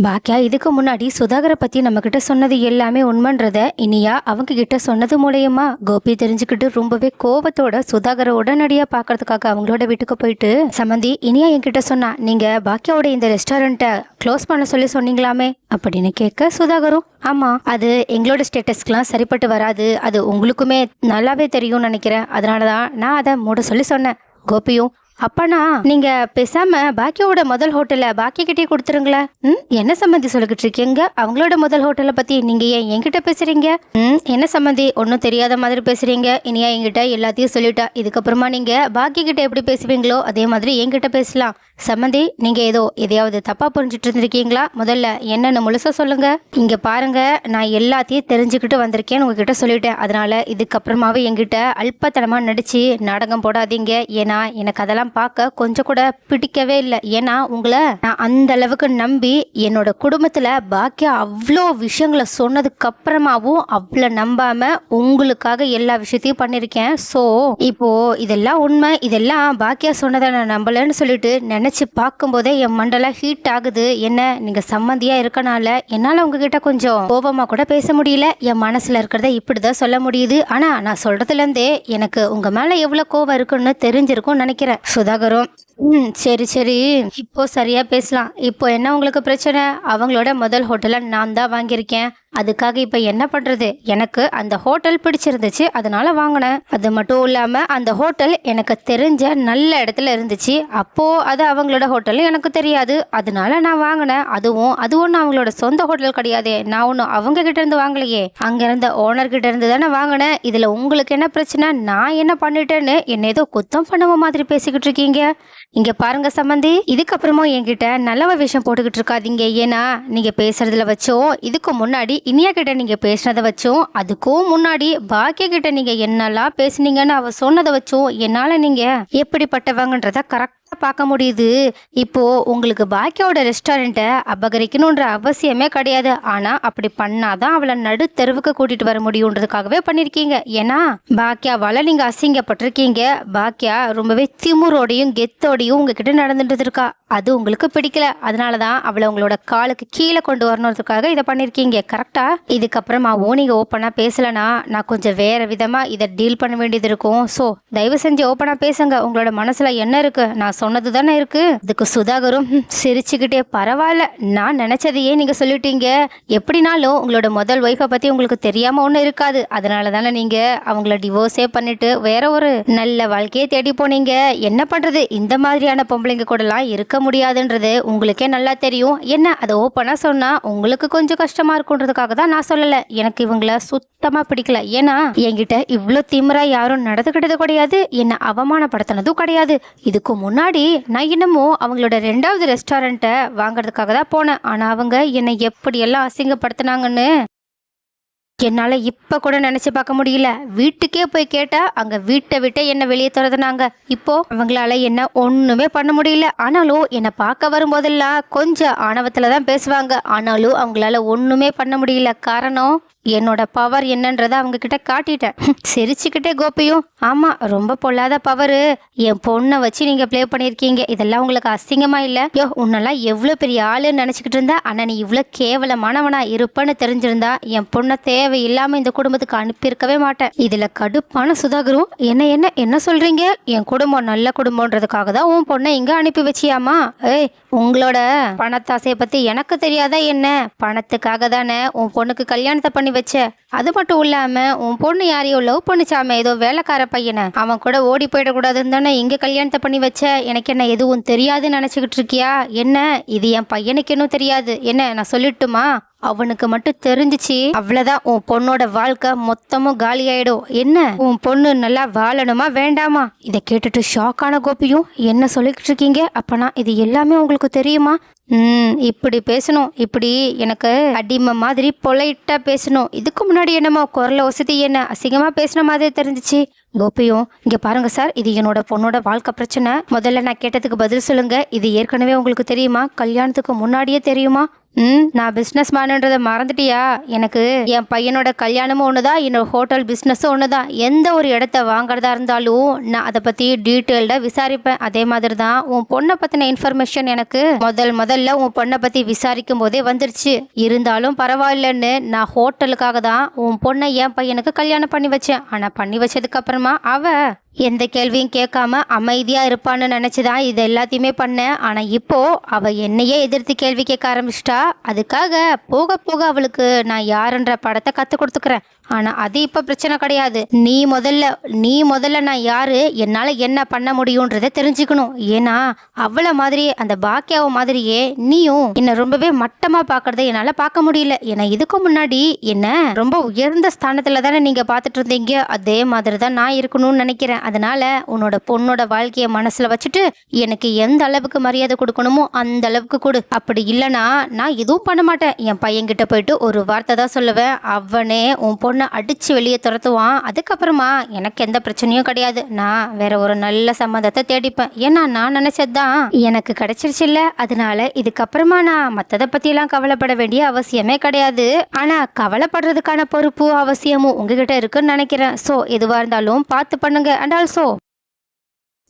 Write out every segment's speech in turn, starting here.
பாக்கியா இதுக்கு முன்னாடி சுதாகரை பத்தி நம்ம கிட்ட சொன்னது எல்லாமே உண்மைன்றத இனியா அவங்க கிட்ட சொன்னது மூலயமா கோபி தெரிஞ்சுக்கிட்டு ரொம்பவே கோபத்தோட சுதாகரை உடனடியா பாக்குறதுக்காக அவங்களோட வீட்டுக்கு போயிட்டு சமந்தி இனியா என்கிட்ட சொன்னா நீங்க பாக்கியாவோட இந்த ரெஸ்டாரண்ட்டை க்ளோஸ் பண்ண சொல்லி சொன்னீங்களாமே? அப்படின்னு கேட்க சுதாகரும் ஆமா அது எங்களோட ஸ்டேட்டஸ்க்குலாம் சரிப்பட்டு வராது. அது உங்களுக்குமே நல்லாவே தெரியும்னு நினைக்கிறேன். அதனாலதான் நான் அதை மூட சொல்லி சொன்னேன். கோபியும் அப்பனா நீங்க பேசாம பாக்கியோட முதல் ஹோட்டல பாக்கி கிட்டே கொடுத்துருங்களேன். ம்? என்ன சம்மந்தி சொல்லிக்கிட்டு இருக்கீங்க? அவங்களோட முதல் ஹோட்டலை பத்தி நீங்க ஏன் என்கிட்ட பேசுறீங்க? ம்? என்ன சம்மந்தி? ஒன்றும் தெரியாத மாதிரி பேசுறீங்க. இனியா என்கிட்ட எல்லாத்தையும் சொல்லிட்டா. இதுக்கப்புறமா நீங்க பாக்கி கிட்ட எப்படி பேசுவீங்களோ அதே மாதிரி என்கிட்ட பேசலாம். சம்மந்தி நீங்க ஏதோ எதையாவது தப்பா புரிஞ்சிட்டு இருந்திருக்கீங்களா? முதல்ல என்னன்னு முழுசா சொல்லுங்க. இங்க பாருங்க நான் எல்லாத்தையும் தெரிஞ்சுக்கிட்டு வந்திருக்கேன்னு உங்ககிட்ட சொல்லிட்டேன். அதனால இதுக்கப்புறமாவே என்கிட்ட அல்பத்தனமா நடிச்சு நாடகம் போடாதீங்க. ஏன்னா எனக்கு அதெல்லாம் பார்க்க கொஞ்சம் கூட பிடிக்கவே இல்லை. ஏன்னா உங்களை நான் அந்த அளவுக்கு நம்பி என்னோட குடும்பத்தில் பாக்கியா அவ்வளோ விஷயங்களை சொன்னதுக்கு அப்புறமாவும் அவ்வளோ நம்பாம உங்களுக்காக எல்லா விஷயத்தையும் பண்ணியிருக்கேன். ஸோ இப்போ இதெல்லாம் உண்மை. இதெல்லாம் பாக்கியா சொன்னதை நான் நம்பலன்னு சொல்லிட்டு நினச்சி பார்க்கும்போதே என் மண்டலம் ஹீட் ஆகுது. என்ன நீங்கள் சம்மந்தியா இருக்கனால என்னால் உங்ககிட்ட கொஞ்சம் கோபமாக கூட பேச முடியல. என் மனசில் இருக்கிறத இப்படி தான் சொல்ல முடியுது. ஆனால் நான் சொல்கிறதுலேருந்தே எனக்கு உங்கள் மேலே எவ்வளோ கோபம் இருக்குன்னு தெரிஞ்சிருக்கும்னு நினைக்கிறேன். சுதாகரும் ம் சரி சரி. இப்போ சரியாக பேசலாம். இப்போ என்ன உங்களுக்கு பிரச்சனை? அவங்களோட முதல் ஹோட்டலை நான் தான் வாங்கியிருக்கேன். அதுக்காக இப்போ என்ன பண்ணுறது எனக்கு அந்த ஹோட்டல் பிடிச்சிருந்துச்சு அதனால வாங்கினேன். அது மட்டும் இல்லாமல் அந்த ஹோட்டல் எனக்கு தெரிஞ்ச நல்ல இடத்துல இருந்துச்சு. அப்போது அது அவங்களோட ஹோட்டலும் எனக்கு தெரியாது. அதனால நான் வாங்கினேன். அதுவும் அது ஒன்றும் அவங்களோட சொந்த ஹோட்டல் கிடையாது. நான் ஒன்றும் அவங்க கிட்ட இருந்து வாங்கலையே. அங்கே இருந்த ஓனர்கிட்ட இருந்து தானே வாங்கினேன். இதில் உங்களுக்கு என்ன பிரச்சனை? நான் என்ன பண்ணிட்டேன்னு என்ன ஏதோ குத்தம் பண்ணுவ மாதிரி பேசிக்கிட்டு இருக்கீங்க. இங்க பாருங்க சம்மந்தி இதுக்கப்புறமும் என்கிட்ட நல்லவ விஷயம் போட்டுக்கிட்டு இருக்காதீங்க. ஏன்னா நீங்க பேசுறதுல வச்சோம் இதுக்கு முன்னாடி இனியா கிட்ட நீங்க பேசுனதை வச்சோம் அதுக்கும் முன்னாடி பாக்கிய கிட்ட நீங்க என்னெல்லாம் பேசுனீங்கன்னு அவ சொன்னதை வச்சோம் என்னால நீங்க எப்படிப்பட்டவங்கன்றத கரெக்ட் பார்க்க முடியுது. இப்போ உங்களுக்கு பாக்கியோட ரெஸ்டாரண்ட்டை அபகரிக்கணுன்ற அவசியமே கிடையாது. ஆனா அப்படி பண்ணாதான் அவளை நடு தெருவுக்கு கூட்டிகிட்டு வர முடியுன்றதுக்காகவே பண்ணியிருக்கீங்க ஏன்னா பாக்கியாவால் நீங்கள் அசிங்கப்பட்டிருக்கீங்க. பாக்கியா ரொம்பவே திமுறோடையும் கெத்தோடையும் உங்ககிட்ட நடந்துட்டு இருக்கா. அது உங்களுக்கு பிடிக்கல. அதனால தான் அவளை உங்களோட காலுக்கு கீழே கொண்டு வரணுன்றதுக்காக இதை பண்ணியிருக்கீங்க கரெக்டாக இதுக்கப்புறமாவும் நீங்கள் ஓப்பனாக பேசலைன்னா நான் கொஞ்சம் வேற விதமாக இதை டீல் பண்ண வேண்டியது இருக்கும். ஸோ தயவு செஞ்சு ஓப்பனாக பேசுங்க. உங்களோட மனசில் என்ன இருக்கு? நான் சொன்னது தானே இருக்கு? இதுக்கு சுதாகரும் சிரிச்சுக்கிட்டே பரவாயில்ல நான் நினச்சதையே நீங்கள் சொல்லிட்டீங்க. எப்படினாலும் உங்களோட முதல் ஒய்ஃபை பற்றி உங்களுக்கு தெரியாமல் ஒன்றும் இருக்காது. அதனால தானே நீங்கள் அவங்கள டிவோர்ஸே பண்ணிட்டு வேற ஒரு நல்ல வாழ்க்கையை தேடி போனீங்க. என்ன பண்ணுறது இந்த மாதிரியான பொம்பளைங்க கூடலாம் இருக்க முடியாதுன்றது உங்களுக்கே நல்லா தெரியும். என்ன அதை ஓப்பனாக சொன்னால் உங்களுக்கு கொஞ்சம் கஷ்டமாக இருக்குன்றதுக்காக தான் நான் சொல்லலை. எனக்கு இவங்கள சுத்தமாக பிடிக்கல. ஏன்னா என்கிட்ட இவ்வளோ திமிரா யாரும் நடந்துக்கிட்டது கிடையாது. என்னை அவமானப்படுத்தினதும் கிடையாது. இதுக்கு முன்னாடி நான் இன்னமும் அவங்களோட ரெண்டாவது ரெஸ்டாரண்ட்டை வாங்குறதுக்காக தான் போனேன். ஆனால் அவங்க என்னை எப்படியெல்லாம் அசிங்கப்படுத்தினாங்கன்னு என்னால் இப்போ கூட நினச்சி பார்க்க முடியல. வீட்டுக்கே போய் கேட்டால் அங்கே வீட்டை விட்டு என்னை வெளியே திறதுனாங்க இப்போது அவங்களால என்ன ஒன்றுமே பண்ண முடியல. ஆனாலும் என்னை பார்க்க வரும்போதெல்லாம் கொஞ்சம் ஆணவத்தில் தான் பேசுவாங்க. ஆனாலும் அவங்களால ஒன்றுமே பண்ண முடியல. காரணம் என்னோட பவர் என்னன்றதை அவங்க கிட்ட காட்டிட்டேன் சிரிச்சுக்கிட்டே கோபியும் ஆமாம் ரொம்ப பொல்லாத பவரு என் பொண்ணை வச்சு நீங்கள் ப்ளே பண்ணியிருக்கீங்க. இதெல்லாம் உங்களுக்கு அசிங்கமா இல்லை. யோ உன்னெல்லாம் எவ்வளோ பெரிய ஆளுன்னு நினச்சிக்கிட்டு இருந்தா ஆனால் நீ இவ்வளோ கேவலமானவனா இருப்பேன்னு தெரிஞ்சிருந்தா என் பொண்ணை தேவையில்லாமல் இந்த குடும்பத்துக்கு அனுப்பியிருக்கவே மாட்டேன். இதில் கடுப்பான சுதாகரும் என்ன என்ன என்ன சொல்கிறீங்க என் குடும்பம் நல்ல குடும்பம்ன்றதுக்காக தான் உன் பொண்ணை இங்கே அனுப்பி வச்சியாமா? ஏய் உங்களோட பணத்தாசையை பற்றி எனக்கு தெரியாதா என்ன? பணத்துக்காக தானே உன் பொண்ணுக்கு கல்யாணத்தை பண்ணி வச்ச. அது மட்டும் இல்லாம உன் பொண்ணு யாரையோ லவ் பண்ணிச்சாம ஏதோ வேலைக்கார பையனை. அவன் கூட ஓடி போயிடக்கூடாதுன்னு தானே இங்க கல்யாணத்தை பண்ணி வச்ச. எனக்கு என்ன எதுவும் தெரியாதுன்னு நினைச்சுக்கிட்டு இருக்கியா? என்ன? இது என் பையனுக்கு இன்னும் தெரியாது. என்ன நான் சொல்லட்டுமா? அவனுக்கு மட்டும் தெரிஞ்சிச்சு. அவ்வளவுதான். உன் பொண்ணோட வாழ்க்கை மொத்தமும் காலி ஆயிடும் என்ன? உன் பொண்ணு நல்லா வாழணுமா வேண்டாமா? இதை கேட்டுட்டு ஷாக்கான கோபியும் என்ன சொல்லிக்கிட்டு இருக்கீங்க? அப்பனா இது எல்லாமே உங்களுக்கு தெரியுமா? ம் இப்படி பேசணும். இப்படி எனக்கு அடிமை மாதிரி பொலைட்டாக பேசணும். இதுக்கு முன்னாடி என்னமோ குரல வசதி என்ன அசிங்கமாக பேசின மாதிரி தெரிஞ்சிச்சு. கோபியும் இங்கே பாருங்க சார் இது என்னோட பொண்ணோட வாழ்க்கை பிரச்சனை. முதல்ல நான் கேட்டதுக்கு பதில் சொல்லுங்க. இது ஏற்கனவே உங்களுக்கு தெரியுமா? கல்யாணத்துக்கு முன்னாடியே தெரியுமா? ம் நான் பிஸ்னஸ் மேனுன்றதை மறந்துட்டியா? எனக்கு என் பையனோட கல்யாணமும் ஒன்று தான் என்னோட ஹோட்டல் பிஸ்னஸும் ஒன்று தான் எந்த ஒரு இடத்த வாங்குறதா இருந்தாலும் நான் அதை பற்றி டீட்டெயில்டாக விசாரிப்பேன். அதே மாதிரி தான் உன் பொண்ணை பற்றின இன்ஃபர்மேஷன் எனக்கு முதல் முதல்ல உன் பொண்ணை பற்றி விசாரிக்கும் போதே வந்துருச்சு. இருந்தாலும் பரவாயில்லன்னு நான் ஹோட்டலுக்காக தான் உன் பொண்ணை என் பையனுக்கு கல்யாணம் பண்ணி வச்சேன். ஆனால் பண்ணி வச்சதுக்கப்புறமா அவ எந்த கேள்வியும் கேட்காம அமைதியாக இருப்பான்னு நினச்சி தான் இது எல்லாத்தையுமே பண்ணேன். ஆனால் இப்போ அவள் என்னையே எதிர்த்து கேள்வி கேட்க ஆரம்பிச்சிட்டா. அதுக்காக போக போக அவளுக்கு நான் யாருன்ற படத்தை கற்றுக் கொடுத்துக்கிறேன். ஆனால் அது இப்போ பிரச்சனை கிடையாது. நீ முதல்ல நீ முதல்ல நான் யார் என்னால் என்ன பண்ண முடியுன்றதை தெரிஞ்சுக்கணும். ஏன்னா அவளை மாதிரி அந்த பாக்கியாவை மாதிரியே நீயும் என்னை ரொம்பவே மட்டமாக பார்க்குறத என்னால் பார்க்க முடியல. ஏன்னா இதுக்கு முன்னாடி என்ன ரொம்ப உயர்ந்த ஸ்தானத்தில் தானே நீங்கள் பார்த்துட்டு இருந்தீங்க. அதே மாதிரி தான் நான் இருக்கணும்னு நினைக்கிறேன். அதனால் உன்னோட பொண்ணோட வாழ்க்கையை மனசில் வச்சுட்டு எனக்கு எந்த அளவுக்கு மரியாதை கொடுக்கணுமோ அந்த அளவுக்கு கொடு. அப்படி இல்லைன்னா நான் எதுவும் பண்ண மாட்டேன். என் பையன்கிட்ட போயிட்டு ஒரு வார்த்தை தான் சொல்லுவேன். அவனே உன் பொண்ணை அடித்து வெளியே துரத்துவான். அதுக்கப்புறமா எனக்கு எந்த பிரச்சனையும் கிடையாது. நான் வேற ஒரு நல்ல சம்மந்தத்தை தேடிப்பேன். ஏன்னா நான் நினைச்சதுதான். எனக்கு கிடைச்சிருச்சு இல்லை. அதனால இதுக்கப்புறமா நான் மற்றதை பற்றியெல்லாம் கவலைப்பட வேண்டிய அவசியமே கிடையாது. ஆனால் கவலைப்படுறதுக்கான பொறுப்பு அவசியமும் உங்ககிட்ட இருக்குன்னு நினைக்கிறேன். ஸோ எதுவாக இருந்தாலும் பார்த்து பண்ணுங்க. அண்ட் ஆல்சோ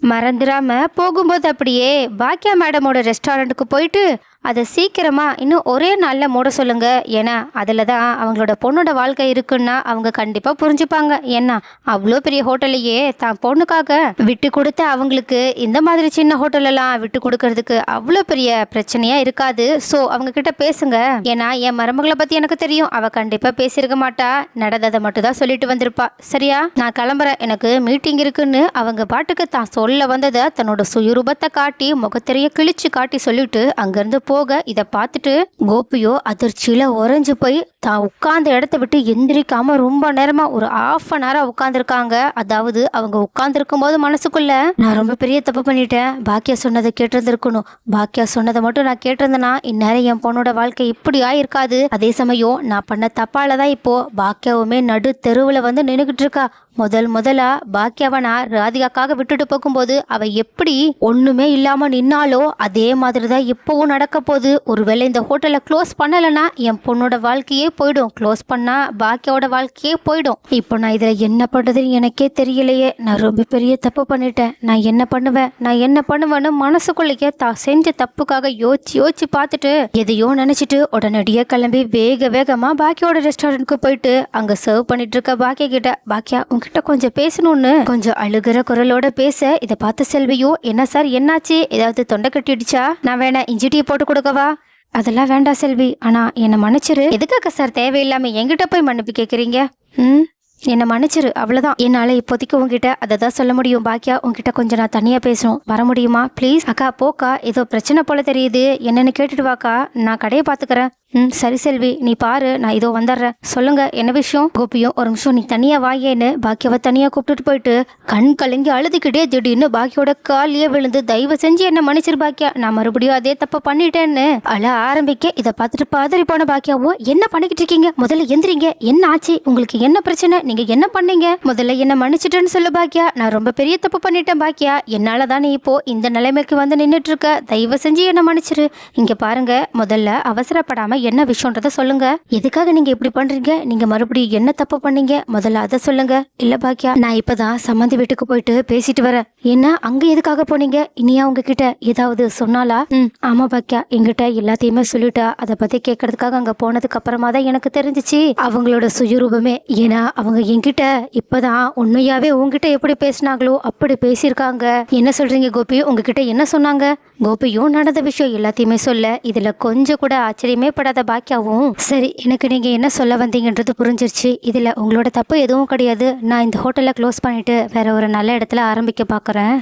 மறந்துடாம போகும்போது அப்படியே பாக்கியா மேடமோட ரெஸ்டாரண்ட்டுக்கு போயிட்டு அதை சீக்கிரமாக இன்னும் ஒரே நாளில் மூட சொல்லுங்க. ஏன்னா அதில் தான் அவங்களோட பொண்ணோட வாழ்க்கை இருக்குன்னா அவங்க கண்டிப்பாக புரிஞ்சுப்பாங்க. ஏன்னா அவ்வளோ பெரிய ஹோட்டல்லையே தான் பொண்ணுக்காக விட்டு கொடுத்த அவங்களுக்கு இந்த மாதிரி சின்ன ஹோட்டலெல்லாம் விட்டு கொடுக்கறதுக்கு அவ்வளோ பெரிய பிரச்சனையாக இருக்காது. ஸோ அவங்க கிட்ட பேசுங்க. ஏன்னா என் மருமகளை பற்றி எனக்கு தெரியும். அவள் கண்டிப்பாக பேசியிருக்க மாட்டா. நடந்ததை மட்டும் தான் சொல்லிட்டு வந்திருப்பா. சரியா? நான் கிளம்புறேன். எனக்கு மீட்டிங் இருக்குன்னு அவங்க பாட்டுக்கு தான் சொல்ல வந்ததை தன்னோட சுயரூபத்தை காட்டி முகத்திரையை கிழிச்சு காட்டி சொல்லிட்டு அங்கேருந்து போக இதை பார்த்துட்டு கோபியோ அதிர்ச்சியில் உறைஞ்சு போய் தான் உட்கார்ந்த இடத்த விட்டு எந்திரிக்காம ரொம்ப நேரமா ஒரு ஆஃப் அன் ஹவரா உட்காந்துருக்காங்க அதாவது அவங்க உட்காந்துருக்கும் போது மனசுக்குள்ள நான் ரொம்ப பெரிய தப்பு பண்ணிட்டேன். பாக்கியா சொன்னதை கேட்டிருந்திருக்கணும். பாக்கியா சொன்னதை மட்டும் நான் கேட்டிருந்தேன்னா இந்நேரம் என் பொண்ணோட வாழ்க்கை இப்படி ஆயிருக்காது. அதே சமயம் நான் பண்ண தப்பால தான் இப்போ பாக்கியாவுமே நடு தெருவில் வந்து நின்றுக்கிட்டு இருக்கா. முதல் முதலா பாக்கியாவை ராதிகாக்காக விட்டுட்டு போகும்போது அவ எப்படி ஒண்ணுமே இல்லாம நின்னாலோ அதே மாதிரி தான் இப்பவும் நடக்க போகுது. ஒருவேளை இந்த ஹோட்டலை க்ளோஸ் பண்ணலைன்னா என் பொண்ணோட வாழ்க்கையே போயிடும். க்ளோஸ் பண்ணா பாக்கியோட வாழ்க்கையே போயிடும். இப்போ நான் இதில் என்ன பண்ணுறதுன்னு எனக்கே தெரியலையே. நான் ரொம்ப பெரிய தப்பு பண்ணிட்டேன். நான் என்ன பண்ணுவேன்? நான் என்ன பண்ணுவேன்னு மனசுக்குள்ளேயே தான் செஞ்ச தப்புக்காக யோசிச்சு யோசிச்சு பார்த்துட்டு எதையோ நினச்சிட்டு உடனடியே கிளம்பி வேக வேகமாக பாக்கியோட ரெஸ்டாரண்ட்க்கு போயிட்டு அங்கே சர்வ் பண்ணிட்டு இருக்க பாக்கியா கிட்ட பாக்கியா உங்ககிட்ட கொஞ்சம் பேசணும்னு. கொஞ்சம் அழுகிற குரலோட பேச இதை பார்த்த செல்வியும் என்ன சார் என்னாச்சு? ஏதாவது தொண்டை கட்டிடுச்சா? நான் வேணா இஞ்சி டீ போட்டு கொடுக்கவா? அதெல்லாம் வேண்டாம் செல்வி. ஆனா என்னை மன்னிச்சிரு. எதுக்காக சார் தேவையில்லாம எங்கிட்ட போய் மன்னிப்பு கேக்குறீங்க? ம்? என்னை மன்னிச்சிரு அவ்வளோதான் என்னால் இப்போதைக்கு உங்ககிட்ட அதை தான் சொல்ல முடியும். பாக்கியா உங்ககிட்ட கொஞ்சம் நான் தனியாக பேசணும். வர முடியுமா? ப்ளீஸ். அக்கா போக்கா. ஏதோ பிரச்சனை போல தெரியுது. என்னென்னு கேட்டுட்டு வாக்கா. நான் கடையை பார்த்துக்கிறேன். ம் சரி செல்வி நீ பாரு நான் இதோ வந்துடுறேன். சொல்லுங்க என்ன விஷயம்? கோபியும் ஒரு நிமிஷம் நீ தனியா வாயேன்னு பாக்கியாவை தனியா கூப்பிட்டுட்டு போயிட்டு கண் கலங்கி அழுதுகிட்டே திடீர்னு பாக்கியோட காலியே விழுந்து தயவு செஞ்சு என்ன மன்னிச்சிரு பாக்கியா நான் மறுபடியும் அதே தப்ப பண்ணிட்டேன்னு. அழ ஆரம்பிக்க இதை பார்த்துட்டு பாதறி போன பாக்கியாவோ என்ன பண்ணிக்கிட்டு இருக்கீங்க? முதல்ல எந்திரிங்க என்ன ஆச்சு? உங்களுக்கு என்ன பிரச்சனை? நீங்க என்ன பண்ணீங்க? முதல்ல என்ன மன்னிச்சிட்டேன்னு சொல்லு பாக்கியா நான் ரொம்ப பெரிய தப்பு பண்ணிட்டேன் பாக்கியா. என்னால தான் நீ இப்போ இந்த நிலைமைக்கு வந்து நின்றுட்டு இருக்க. தயவு செஞ்சு என்ன மன்னிச்சிரு. இங்க பாருங்க முதல்ல அவசரப்படாம என்ன விஷயன்றத சொல்லுங்க. எதுக்காக நீங்க இப்படி பண்றீங்க? நீங்க மறுபடியும் என்ன தப்பு பண்ணீங்க? முதல்ல அதை சொல்லுங்க. இல்ல பாக்கியா நான் இப்பதான் சம்மந்தி வீட்டுக்கு போயிட்டு பேசிட்டு வரேன். என்ன அங்க எதுக்காக போனீங்க? இனியா உங்ககிட்ட ஏதாவது சொன்னாலா ம் ஆமா பாக்கியா எங்கிட்ட எல்லாத்தையுமே சொல்லிட்டா. அதை பத்தி கேட்கறதுக்காக அங்க போனதுக்கு அப்புறமா தான் எனக்கு தெரிஞ்சிச்சு. அவங்களோட சுயரூபமே. ஏன்னா அவங்க என்கிட்ட இப்பதான் உண்மையாவே உங்ககிட்ட எப்படி பேசினாங்களோ அப்படி பேசியிருக்காங்க. என்ன சொல்றீங்க கோபி? உங்ககிட்ட என்ன சொன்னாங்க? கோபியும் நடந்த விஷயம் எல்லாத்தையுமே சொல்ல. இதுல கொஞ்சம் கூட ஆச்சரியமே படாது பாக்கியாவும் சரி எனக்கு நீங்க என்ன சொல்ல வந்தீங்கன்றது புரிஞ்சிருச்சு. இதுல உங்களோட தப்பு எதுவும் கிடையாது. நான் இந்த ஹோட்டலை க்ளோஸ் பண்ணிட்டு வேற ஒரு நல்ல இடத்துல ஆரம்பிக்க பார்க்குறேன்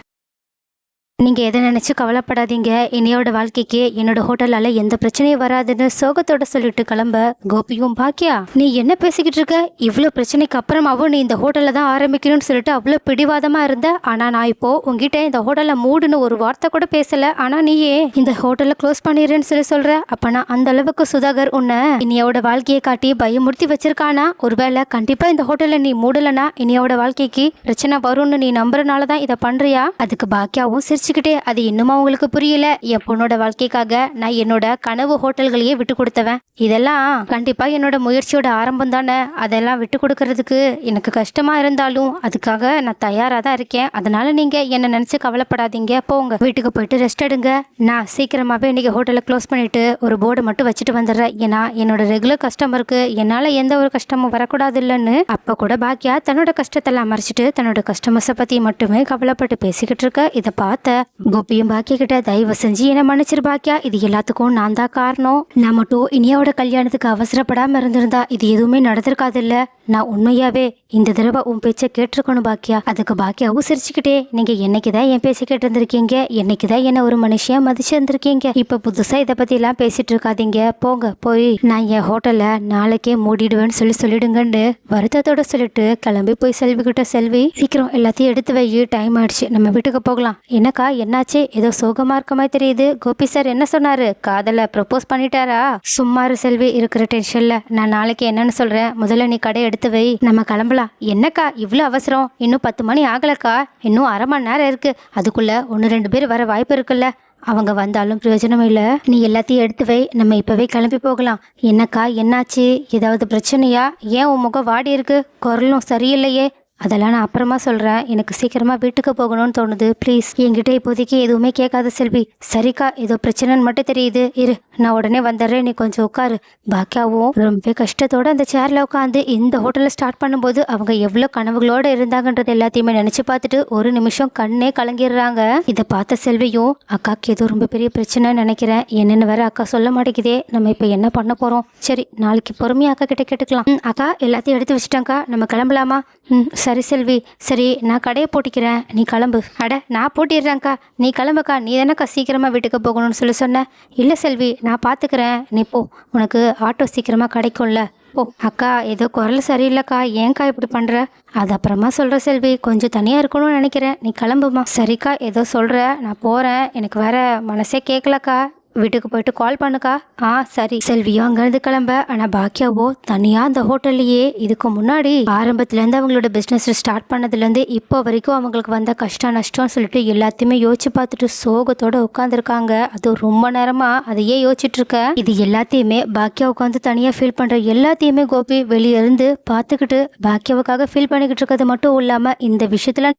நீங்கள் எதை நினச்சி கவலைப்படாதீங்க. இனியோட வாழ்க்கைக்கு என்னோட ஹோட்டலால் எந்த பிரச்சனையும் வராதுன்னு சோகத்தோட சொல்லிட்டு கிளம்ப கோபியும் பாக்கியா நீ என்ன பேசிக்கிட்டு இருக்க? இவ்வளோ பிரச்சனைக்கு அப்புறமாவும் நீ இந்த ஹோட்டலில் தான் ஆரம்பிக்கணும்னு சொல்லிட்டு அவ்வளோ பிடிவாதமாக இருந்த. ஆனால் நான் இப்போ உங்ககிட்ட இந்த ஹோட்டலை மூடுன்னு ஒரு வார்த்தை கூட பேசலை. ஆனால் நீயே இந்த ஹோட்டலை க்ளோஸ் பண்ணிடுறேன்னு சொல்லி சொல்கிற அப்போ நான் அந்த அளவுக்கு சுதாகர் உன்னை இனியோட வாழ்க்கையை காட்டி பயமுறுத்தி வச்சிருக்கானா? ஒருவேளை கண்டிப்பாக இந்த ஹோட்டலை நீ மூடலைன்னா இனியோட வாழ்க்கைக்கு பிரச்சனை வரும்னு நீ நம்புறனால தான் இதை பண்ணுறியா அதுக்கு பாக்கியாவும் சிரிச்சு சிரிச்சுக்கிட்டே அது இன்னுமா உங்களுக்கு புரியல? என் பொண்ணோட வாழ்க்கைக்காக நான் என்னோட கனவு ஹோட்டல்களையே விட்டு கொடுத்தவன். இதெல்லாம் கண்டிப்பா என்னோட முயற்சியோட ஆரம்பம் தானே. அதெல்லாம் விட்டு கொடுக்கறதுக்கு எனக்கு கஷ்டமா இருந்தாலும் அதுக்காக நான் தயாரா தான் இருக்கேன். அதனால நீங்க என்ன நினைச்சு கவலைப்படாதீங்க. போங்க. வீட்டுக்கு போயிட்டு ரெஸ்ட் எடுங்க. நான் சீக்கிரமாவே இன்னைக்கு ஹோட்டலை க்ளோஸ் பண்ணிட்டு ஒரு போர்டை மட்டும் வச்சுட்டு வந்துடுறேன். ஏன்னா என்னோட ரெகுலர் கஸ்டமருக்கு என்னால எந்த ஒரு கஷ்டமும் வரக்கூடாது இல்லைன்னு அப்ப கூட பாக்கியா தன்னோட கஷ்டத்தெல்லாம் மறைச்சிட்டு தன்னோட கஸ்டமர்ஸை பத்தி மட்டுமே கவலைப்பட்டு பேசிக்கிட்டு இருக்க. இதை பார்த்த கோபியும் பாக்கிய கிட்ட தயவு செஞ்சு என்ன மன்னிச்சிரு பாக்கியா. இது எல்லாத்துக்கும் நான் தான் காரணம். நான் மட்டும் இனியாவோட கல்யாணத்துக்கு அவசரப்படாம இருந்திருந்தா இது எதுவுமே நடந்திருக்காது இல்ல நான் உண்மையாவே இந்த தடவை உன் பேச்சை கேட்டிருக்கணும் பாக்கியா. அதுக்கு பாக்கியாவும் சிரிச்சுக்கிட்டே நீங்க என்னைக்கு தான் என் பேச கேட்டு இருந்திருக்கீங்க என்னைக்கு தான் என்ன ஒரு மனுஷியா மதிச்சு இருந்திருக்கீங்க? இப்ப புதுசா இதை பத்தி எல்லாம் பேசிட்டு இருக்காதீங்க. போங்க போய் நான் என் ஹோட்டல்ல நாளைக்கே மூடிடுவேன்னு சொல்லி சொல்லிடுங்கன்னு வருத்தத்தோட சொல்லிட்டு கிளம்பி போய் செல்வி கிட்ட செல்வி சீக்கிரம் எல்லாத்தையும் எடுத்து வை. டைம் ஆயிடுச்சு. நம்ம வீட்டுக்கு போகலாம். அக்கா என்னாச்சு? ஏதோ சோகமா இருக்க மாதிரி தெரியுது. கோபி சார் என்ன சொன்னாரு? காதல ப்ரப்போஸ் பண்ணிட்டாரா? சும்மாரு செல்வி இருக்கிற டென்ஷன்ல நான் நாளைக்கு என்னன்னு சொல்றேன். முதல்ல நீ கடை எடுத்து வை. நம்ம கிளம்பலாம். என்னக்கா இவ்வளோ அவசரம்? இன்னும் பத்து மணி ஆகலக்கா. இன்னும் அரை மணி நேரம் இருக்கு. அதுக்குள்ள ஒன்று ரெண்டு பேர் வர வாய்ப்பு இருக்குல்ல. அவங்க வந்தாலும் பிரயோஜனம் இல்லை. நீ எல்லாத்தையும் எடுத்து வை. நம்ம இப்போவே கிளம்பி போகலாம். என்னக்கா என்னாச்சு? ஏதாவது பிரச்சனையா? ஏன் உன் முகம் வாடி இருக்கு? குரலும் சரியில்லையே. அதெல்லாம் நான் அப்புறமா சொல்கிறேன் எனக்கு சீக்கிரமாக வீட்டுக்கு போகணும்னு தோணுது. ப்ளீஸ் என்கிட்ட இப்போதைக்கு எதுவுமே கேட்காத செல்வி. சரிக்கா ஏதோ பிரச்சனைன்னு மட்டும் தெரியுது. இரு நான் உடனே வந்துடுறேன். நீ கொஞ்சம் உட்காரு. பாக்கியாவும் ரொம்ப கஷ்டத்தோட அந்த சேரில் உட்காந்து இந்த ஹோட்டலில் ஸ்டார்ட் பண்ணும்போது அவங்க எவ்வளோ கனவுகளோடு இருந்தாங்கன்றது எல்லாத்தையுமே நினச்சி பார்த்துட்டு ஒரு நிமிஷம் கண்ணே கலங்கிடுறாங்க. இதை பார்த்த செல்வியும் அக்காக்கு ஏதோ ரொம்ப பெரிய பிரச்சனைன்னு நினைக்கிறேன். என்னென்னு வேற அக்கா சொல்ல மாட்டேங்குதே. நம்ம இப்போ என்ன பண்ண போகிறோம் சரி நாளைக்கு பொறுமையாக அக்கா கிட்ட கேட்டுக்கலாம். அக்கா எல்லாத்தையும் எடுத்து வச்சிட்டேங்க்கா நம்ம கிளம்பலாமா? ம் சரி. சரி செல்வி சரி நான் கடையை போட்டிக்கிறேன். நீ கிளம்பு. அட நான் போட்டிடுறேன்க்கா. நீ கிளம்புக்கா. நீ தானேக்கா சீக்கிரமாக வீட்டுக்கு போகணும்னு சொல்லி சொன்னேன் இல்லை செல்வி நான் பார்த்துக்கிறேன் நீ போ. உனக்கு ஆட்டோ சீக்கிரமாக கிடைக்கும்ல. ஓ அக்கா ஏதோ குரல் சரியில்லைக்கா. ஏன்க்கா இப்படி பண்ணுற அது அப்புறமா சொல்கிற செல்வி. கொஞ்சம் தனியாக இருக்கணும்னு நினைக்கிறேன். நீ கிளம்புமா. சரிக்கா ஏதோ சொல்கிற நான் போகிறேன் எனக்கு வேற மனசே கேட்கலக்கா வீட்டுக்கு போயிட்டு கால் பண்ணுக்கா? ஆ சரி. செல்வியும் அங்கேருந்து கிளம்ப. ஆனால் பாக்கியாவோ தனியாக அந்த ஹோட்டல்லையே. இதுக்கு முன்னாடி ஆரம்பத்துலேருந்து அவங்களோட பிஸ்னஸ் ஸ்டார்ட் பண்ணதுலேருந்து இப்போ வரைக்கும் அவங்களுக்கு வந்த கஷ்டம் நஷ்டம்னு சொல்லிட்டு எல்லாத்தையுமே யோசிச்சு பார்த்துட்டு சோகத்தோடு உட்காந்துருக்காங்க அது ரொம்ப நேரமாக அதையே யோசிச்சுட்டு இருக்க இது எல்லாத்தையுமே பாக்கியா உட்காந்து தனியாக ஃபீல் பண்ணுற எல்லாத்தையுமே கோபி வெளியே இருந்து பார்த்துக்கிட்டு பாக்கியாவுக்காக ஃபீல் பண்ணிக்கிட்டு இருக்கிறது மட்டும் இல்லாமல் இந்த விஷயத்தில்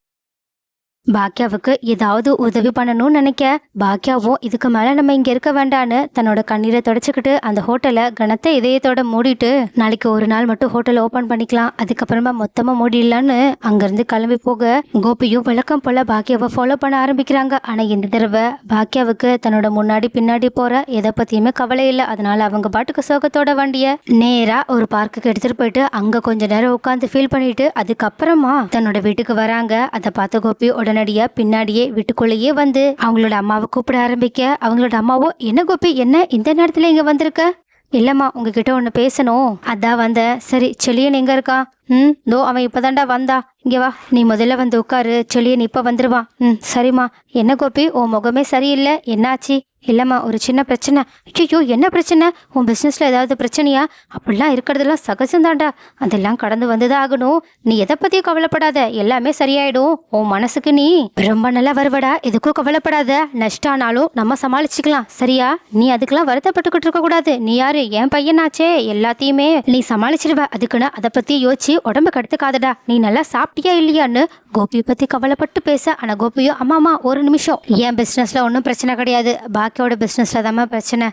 பாக்கியாவுக்கு ஏதாவது உதவி பண்ணணும்னு நினைக்க பாக்கியாவும் இதுக்கு மேலே நம்ம இங்கே இருக்க வேண்டான்னு தன்னோட கண்ணீரை தொடச்சிக்கிட்டு அந்த ஹோட்டலை கனத்த இதயத்தோட மூடிட்டு நாளைக்கு ஒரு நாள் மட்டும் ஹோட்டல் ஓப்பன் பண்ணிக்கலாம் அதுக்கப்புறமா மொத்தமாக மூடிடலான்னு அங்கேருந்து கிளம்பி போக கோபியும் வழக்கம் போல் பாக்யாவை ஃபாலோ பண்ண ஆரம்பிக்கிறாங்க. ஆனால் இந்த தடவை பாக்கியாவுக்கு தன்னோட முன்னாடி பின்னாடி போகிற எதை பற்றியுமே கவலை இல்லை. அதனால அவங்க பாட்டுக்கு சோகத்தோட வண்டியை நேராக ஒரு பார்க்குக்கு எடுத்துகிட்டு போயிட்டு அங்கே கொஞ்ச நேரம் உட்காந்து ஃபீல் பண்ணிட்டு அதுக்கப்புறமா தன்னோட வீட்டுக்கு வராங்க. அதை பார்த்த கோபி உடனடியா பின்னாடியே வீட்டுக்குள்ளேயே வந்து அவங்களோட அம்மாவை கூப்பிட ஆரம்பிக்க. அவங்களோட அம்மாவோ என்ன கோபி? என்ன? இந்த நேரத்துல இங்க வந்திருக்க? இல்லம்மா உங்ககிட்ட ஒன்று பேசணும். அதான் வந்தேன். சரி செளியன் எங்க இருக்கான் ம் தோ அவன் இப்பதான்டா வந்தா. இங்கே வா நீ முதல்ல வந்து உட்காரு. செளியன் இப்போ வந்துடுவான் ம் சரிம்மா. என்ன கோபி உன் முகமே சரியில்லை. என்னாச்சு? இல்லைம்மா ஒரு சின்ன பிரச்சனை. ஐயோ என்ன பிரச்சனை? உன் பிஸ்னஸில் ஏதாவது பிரச்சனையா? அப்படிலாம் இருக்கிறதெல்லாம் சகஜம்தான்டா. அதெல்லாம் கடந்து வந்துதான் ஆகணும். நீ எதை பற்றியும் கவலைப்படாத. எல்லாமே சரியாயிடும். உன் மனசுக்கு நீ ரொம்ப நல்லா வருவடா. எதுக்கும் கவலைப்படாத. நஷ்டம் ஆனாலும் நம்ம சமாளிச்சுக்கலாம். சரியா? நீ அதுக்கெல்லாம் வருத்தப்பட்டுக்கிட்டு இருக்கக்கூடாது. நீ யாரு? என் பையனாச்சே. எல்லாத்தையுமே நீ சமாளிச்சிருவ அதுக்குன்னு அதை பற்றி யோசிச்சு உடம்பு கடுத்துக்காதடா. நீ நல்லா சாப்பிட்டியா இல்லையான்னு கோபியை பற்றி கவலைப்பட்டு பேச. ஆனால் கோபியோ அம்மாமா ஒரு நிமிஷம். என் பிஸ்னஸில் ஒன்றும் பிரச்சனை கிடையாது. பாக்கியோட பிஸ்னஸில் தாம்மா பிரச்சனை.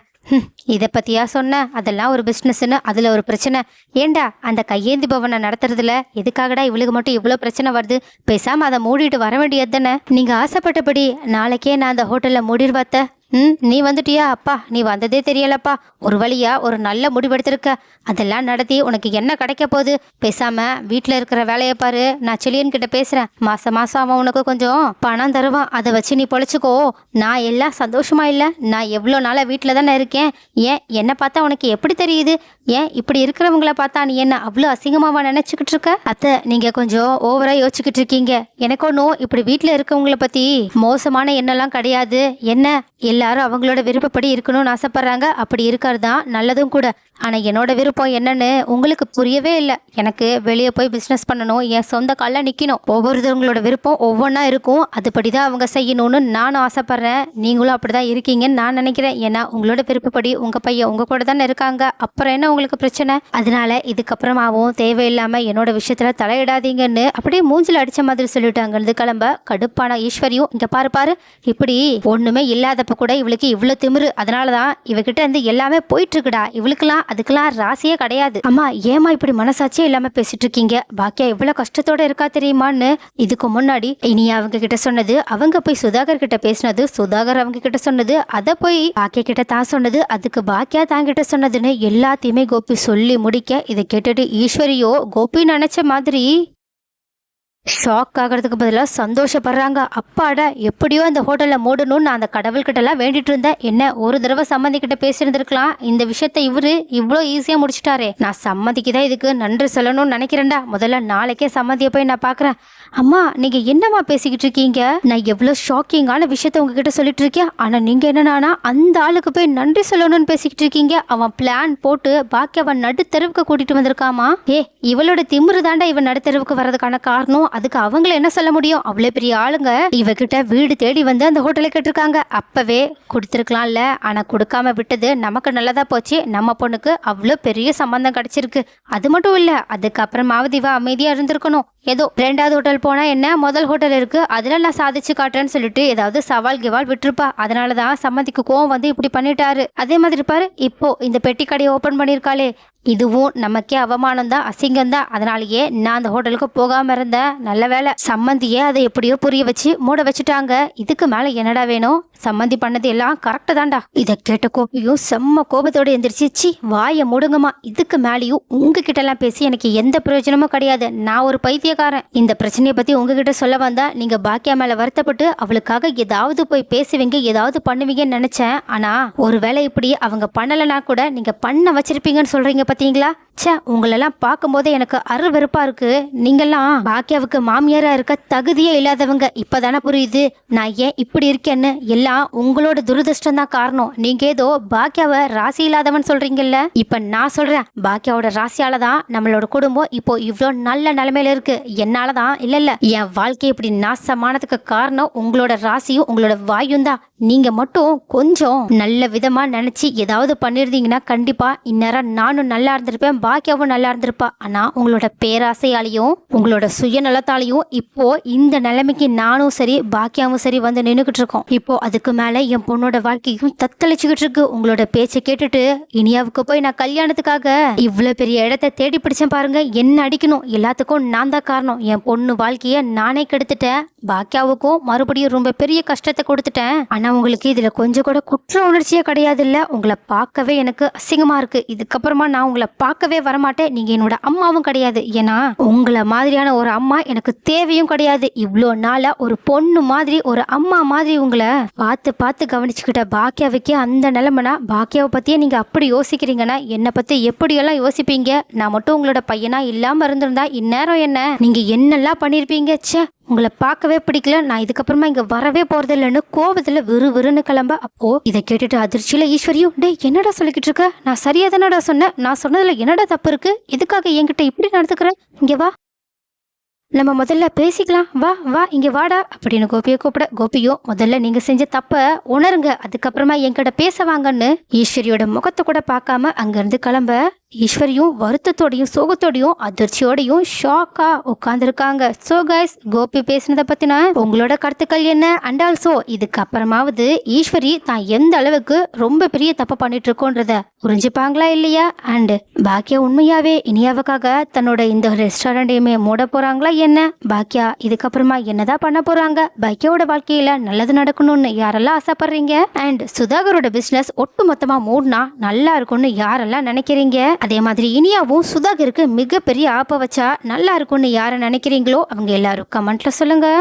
இதை பற்றியா சொன்ன? அதெல்லாம் ஒரு பிஸ்னஸ்னு அதில் ஒரு பிரச்சனை. ஏண்டா அந்த கையேந்தி பவனை நடத்துறதுல எதுக்காகடா இவளுக்கு மட்டும் இவ்வளோ பிரச்சனை வருது? பேசாமல் அதை மூடிட்டு வர வேண்டியது தானே? நீங்கள் ஆசைப்பட்டபடி நாளைக்கே நான் அந்த ஹோட்டலில் மூடிடுவாத்த ம் நீ வந்துட்டியா? அப்பா நீ வந்ததே தெரியலப்பா. ஒரு வழியா ஒரு நல்ல முடிவெடுத்திருக்க அதெல்லாம் நடத்தி உனக்கு என்ன கிடைக்க போகுது? பேசாம வீட்டில் இருக்கிற வேலையை பாரு. நான் செலியன் கிட்ட பேசுறேன். மாசம் மாசம் அவன் உனக்கு கொஞ்சம் பணம் தருவான். அதை வச்சு நீ பொழைச்சிக்கோ. நான் எல்லாம் சந்தோஷமா இல்லை. நான் எவ்வளோ நாளாக வீட்டில் தானே இருக்கேன். ஏன்? என்னை பார்த்தா உனக்கு எப்படி தெரியுது? ஏன் இப்படி இருக்கிறவங்கள பார்த்தா நீ என்ன அவ்வளோ அசிங்கமாவா நினச்சிக்கிட்டு இருக்க? அத்தை நீங்கள் கொஞ்சம் ஓவராக யோசிச்சுக்கிட்டு இருக்கீங்க. எனக்கு ஒன்றும் இப்படி வீட்டில் இருக்கவங்கள பற்றி மோசமான எண்ணெல்லாம் கிடையாது. என்ன? எல்லாரும் அவங்களோட விருப்பப்படி இருக்கணும்னு ஆசைப்பட்றாங்க. அப்படி இருக்கிறது தான் நல்லதும் கூட. ஆனால் என்னோட விருப்பம் என்னன்னு உங்களுக்கு புரியவே இல்லை. எனக்கு வெளியே போய் பிஸ்னஸ் பண்ணணும். என் சொந்த காலில் நிற்கணும் ஒவ்வொருத்தவங்களோட விருப்பம் ஒவ்வொன்றா இருக்கும். அதுபடி தான் அவங்க செய்யணும்னு நானும் ஆசைப்பட்றேன். நீங்களும் அப்படி தான் இருக்கீங்கன்னு நான் நினைக்கிறேன். ஏன்னா உங்களோட விருப்பப்படி உங்கள் பையன் உங்கள் கூட தானே இருக்காங்க. அப்புறம் என்ன உங்களுக்கு பிரச்சனை? அதனால இதுக்கப்புறமாவும் தேவையில்லாமல் என்னோட விஷயத்தில் தலையிடாதீங்கன்னு அப்படியே மூஞ்சில் அடித்த மாதிரி சொல்லிட்டாங்க. கிளம்ப கடுப்பான ஈஸ்வரியும் இங்கே பாரு பாரு. இப்படி ஒன்றுமே இல்லாதப்ப கூட இவளுக்கு இவ்வளோ திமிரு. அதனால தான் இவகிட்ட இருந்து எல்லாமே போயிட்டு இருக்குடா இவளுக்கெல்லாம் அதுக்கெல்லாம் ராசியே கிடையாது. அம்மா ஏமா இப்படி மனசாட்சியே இல்லாம பேசிட்டு இருக்கீங்க பாக்கியா எவ்வளவு கஷ்டத்தோட இருக்கா தெரியுமான்னு? இதுக்கு முன்னாடி இனி அவங்க கிட்ட சொன்னது அவங்க போய் சுதாகர் கிட்ட பேசினது சுதாகர் அவங்க கிட்ட சொன்னது அதை போய் பாக்கியா கிட்ட தான் சொன்னது அதுக்கு பாக்கியா தான் கிட்ட சொன்னதுன்னு எல்லாத்தையுமே கோபி சொல்லி முடிக்க இதை கேட்டுட்டு ஈஸ்வரியோ கோபி நினைச்ச மாதிரி ஷாக் ஆகிறதுக்கு பதிலாக சந்தோஷப்படுறாங்க. அப்பாடா எப்படியோ இந்த ஹோட்டலில் மூடணும்னு நான் அந்த கடவுள்கிட்டலாம் வேண்டிட்டு இருந்தேன். என்ன ஒரு தடவை சம்மந்திக்கிட்ட பேசியிருந்திருக்கலாம். இந்த விஷயத்த இவரு இவ்வளோ ஈஸியாக முடிச்சிட்டாரே. நான் சம்மதிக்கு தான் இதுக்கு நன்றி சொல்லணும்னு நினைக்கிறேன்டா. முதல்ல நாளைக்கே சம்மந்தியை போய் நான் பார்க்குறேன். அம்மா நீங்கள் என்னம்மா பேசிக்கிட்டு இருக்கீங்க? நான் எவ்வளோ ஷாக்கிங்கான விஷயத்த உங்ககிட்ட சொல்லிட்டு இருக்கேன். ஆனால் நீங்கள் என்னன்னா அந்த ஆளுக்கு போய் நன்றி சொல்லணும்னு பேசிக்கிட்டு இருக்கீங்க. அவன் பிளான் போட்டு பாக்கி அவன் நடுத்தெருவுக்கு கூட்டிகிட்டு வந்திருக்காமா? ஏ இவளோட திமிரு தாண்டா இவன் நடுத்தருவுக்கு வர்றதுக்கான காரணம். அதுக்கு அவங்கள என்ன சொல்ல முடியும்? அவ்வளோ பெரிய ஆளுங்க. இவகிட்ட வீடு தேடி வந்து அந்த ஹோட்டலை கேட்டிருக்காங்க. அப்பவே கொடுத்துருக்கலாம்ல. ஆனால் கொடுக்காம விட்டது நமக்கு நல்லதாக போச்சு. நம்ம பொண்ணுக்கு அவ்வளோ பெரிய சம்பந்தம் கிடைச்சிருக்கு. அது மட்டும் இல்லை அதுக்கப்புறமாவது இவ அமைதியாக இருந்திருக்கணும். ஏதோ ரெண்டாவது ஹோட்டல் போனால் என்ன? முதல் ஹோட்டல் இருக்குது அதில் நான் சாதிச்சு காட்டுறேன்னு சொல்லிட்டு ஏதாவது சவால் கிவால் விட்டுருப்பா. அதனால தான் சம்மந்திக்கு கோவம் வந்து இப்படி பண்ணிட்டாரு. அதே மாதிரி பாரு இப்போ இந்த பெட்டி கடையை ஓப்பன் பண்ணியிருக்காளே. இதுவும் நமக்கே அவமானம் தான் அசிங்கம் தான் அதனாலயே நான் அந்த ஹோட்டலுக்கு போகாம இருந்தேன் நல்ல வேலை சம்மந்தியே அதை எப்படியோ புரிய வச்சு மூட வச்சுட்டாங்க. இதுக்கு மேல என்னடா வேணும்? சம்மந்தி பண்ணது எல்லாம் கரெக்டு தான்டா. இதை கேட்ட கோபியும் செம்ம கோபத்தோட எந்திரிச்சு சி வாயை முடுங்கம்மா. இதுக்கு மேலேயும் உங்ககிட்ட எல்லாம் பேசி எனக்கு எந்த பிரயோஜனமும் கிடையாது. நான் ஒரு பைத்தியக்காரன். இந்த பிரச்சனையை பத்தி உங்ககிட்ட சொல்ல வந்தா நீங்க பாக்கியா மேல வருத்தப்பட்டு அவளுக்காக ஏதாவது போய் பேசுவீங்க ஏதாவது பண்ணுவீங்கன்னு நினைச்சேன். ஆனா ஒருவேளை இப்படி அவங்க பண்ணலைன்னா கூட நீங்க பண்ண வச்சிருப்பீங்கன்னு சொல்றீங்க பார்த்தீங்களா ச்சே உங்களெல்லாம் பார்க்கும்போதே எனக்கு அருவெருப்பா இருக்குது நீங்கள்லாம் பாக்கியாவுக்கு மாமியாராக இருக்க தகுதியே இல்லாதவங்க. இப்பதானே புரியுது. நான் ஏன் இப்படி இருக்கேன்னு? எல்லாம் உங்களோட துரதிருஷ்டம் தான் காரணம். நீங்கள் ஏதோ பாக்கியாவை ராசி இல்லாதவன் சொல்கிறீங்கல்ல இப்போ நான் சொல்கிறேன் பாக்கியாவோட ராசியால தான் நம்மளோட குடும்பம் இப்போ இவ்வளோ நல்ல நிலமையில இருக்குது என்னால் தான் இல்லை இல்லை. என் வாழ்க்கை இப்படி நாசமானதுக்கு காரணம் உங்களோட ராசியும் உங்களோட வாயும் தான். நீங்கள் மட்டும் கொஞ்சம் நல்ல விதமாக நினச்சி ஏதாவது பண்ணிருந்தீங்கன்னா கண்டிப்பாக இந்நேரம் நானும் நல்லா இருந்திருப்பேன். பாக்கியாவும் நல்லா இருந்திருப்பா. ஆனா உங்களோட பேராசையாலையும் உங்களோட சுயநலத்தாலையும் இப்போ இந்த நிலைமைக்கு நானும் சரி பாக்கியாவும் சரி வந்து நின்றுக்கிட்டு இருக்கோம். இப்போ அதுக்கு மேல என் பொண்ணோட வாழ்க்கையும் தத்தளிச்சுக்கிட்டு இருக்கு. உங்களோட பேச்சை கேட்டுட்டு இனியாவுக்கு போய் நான் கல்யாணத்துக்காக இவ்வளவு பெரிய இடத்த தேடி பிடிச்சேன் பாருங்க. என்ன அடிக்கணும்? எல்லாத்துக்கும் நான் தான் காரணம். என் பொண்ணு வாழ்க்கைய நானே கெடுத்துட்டேன். பாக்கியாவுக்கும் மறுபடியும் ரொம்ப பெரிய கஷ்டத்தை கொடுத்துட்டேன். ஆனா உங்களுக்கு இதுல கொஞ்சம் கூட குற்ற உணர்ச்சியே கிடையாது இல்ல உங்களை பார்க்கவே எனக்கு அசிங்கமா இருக்கு. இதுக்கப்புறமா நான் உங்களை பார்க்கவே வரமாட்டேன். நீங்க என்னோட அம்மாவும் கிடையாது. ஏன்னா உங்களை மாதிரியான ஒரு அம்மா எனக்கு தேவையும் கிடையாது. இவ்வளோ நாளா ஒரு பொண்ணு மாதிரி ஒரு அம்மா மாதிரி உங்களை பார்த்து பார்த்து கவனிச்சுக்கிட்ட பாக்கியாவுக்கே அந்த நிலைமைனா பாக்கியாவை பத்தியே நீங்க அப்படி யோசிக்கிறீங்கன்னா என்னை பத்தி எப்படியெல்லாம் யோசிப்பீங்க? நான் மட்டும் உங்களோட பையனா இல்லாம இருந்திருந்தா இந்நேரம் என்ன? நீங்க என்னெல்லாம் பண்ணிருப்பீங்க? ச்சே! உங்களை பார்க்கவே பிடிக்கல நான் இதுக்கப்புறமா இங்கே வரவே போகிறது இல்லைன்னு கோபத்தில் விறு விறுன்னு கிளம்ப. அப்போ இதை கேட்டுட்டு அதிர்ச்சியில் ஈஸ்வரியும் டே என்னடா சொல்லிக்கிட்டு இருக்க? நான் சரியாக தானடா சொன்னேன். நான் சொன்னதில் என்னடா தப்பு இருக்கு? எதுக்காக என்கிட்ட இப்படி நடந்துக்கிறேன் இங்கே வா. நம்ம முதல்ல பேசிக்கலாம். வா வா இங்கே வாடா அப்படின்னு கோபியை கூப்பிட கோபியும் முதல்ல நீங்கள் செஞ்ச தப்பை உணருங்க. அதுக்கப்புறமா என்கிட்ட பேச வாங்கன்னு. ஈஸ்வரியோட முகத்தை கூட பார்க்காம அங்கேருந்து கிளம்ப ஈஸ்வரியும் வருத்தத்தோடையும் சோகத்தோடையும் அதிர்ச்சியோடையும் ஷாக்கா உட்காந்துருக்காங்க ஸோ கைஸ் கோபி பேசினதை பற்றின உங்களோட கருத்துக்கள் என்ன? அண்ட் ஆல்சோ இதுக்கப்புறமாவது ஈஸ்வரி தான் எந்த அளவுக்கு ரொம்ப பெரிய தப்பு பண்ணிட்டு இருக்கோன்றத புரிஞ்சுப்பாங்களா இல்லையா? அண்ட் பாக்கியா உண்மையாவே இனியாவுக்காக தன்னோட இந்த ரெஸ்டாரண்டையுமே மூட போறாங்களா என்ன? பாக்கியா இதுக்கப்புறமா என்னதான் பண்ண போறாங்க? பாக்கியாவோட வாழ்க்கையில நல்லது நடக்கணும்னு யாரெல்லாம் ஆசைப்படுறீங்க? அண்ட் சுதாகரோட பிசினஸ் ஒட்டு மொத்தமா மூடினா நல்லா இருக்கும்னு யாரெல்லாம் நினைக்கிறீங்க? அதே மாதிரி இனியாவும் சுதாகருக்கு மிகப்பெரிய ஆப்ப வச்சா நல்லா இருக்கும்னு யாரை நினைக்கிறீங்களோ அவங்க எல்லாரும் கமெண்ட்ல சொல்லுங்க.